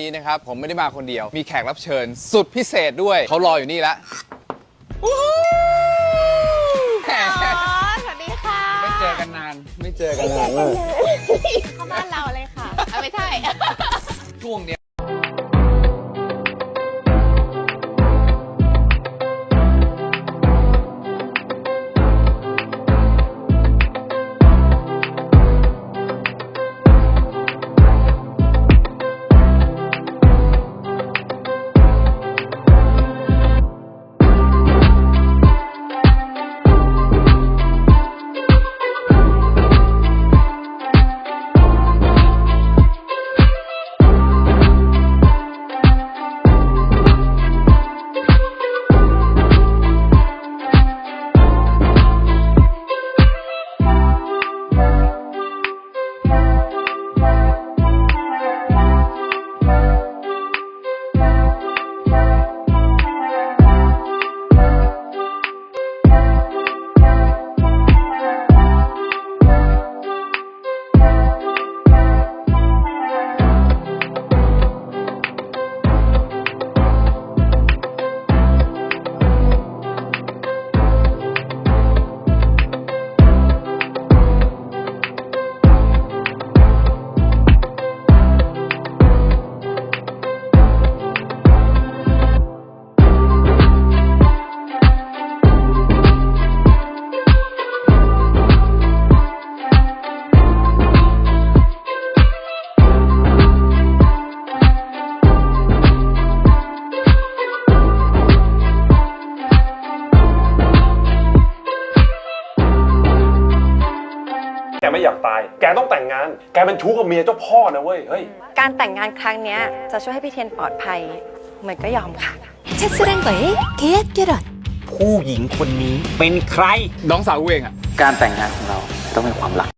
นี้นะครับ ผมไม่ได้มาคนเดียว มีแขกรับเชิญสุดพิเศษด้วย เขารออยู่นี่แล้ววู้ฮู้แหมสวัสดีค่ะไม่เจอกันนาน ไม่เจอกันนานเลยเข้าบ้านเราเลยค่ะ เอาไม่ใช่ ช่วงเนี้ย ไม่อยากตาย แกต้องแต่งงาน แกเป็นชู้กับเมียเจ้าพ่อนะเว้ย เฮ้ย การแต่งงานครั้งเนี้ยจะช่วยให้พี่เทียนปลอดภัย เหมือนก็ยอมค่ะ 첫사랑과의 계약 결혼 ผู้หญิงคนนี้เป็นใคร น้องสาวกูเองอะ การแต่งงานของเราต้องเป็นความรัก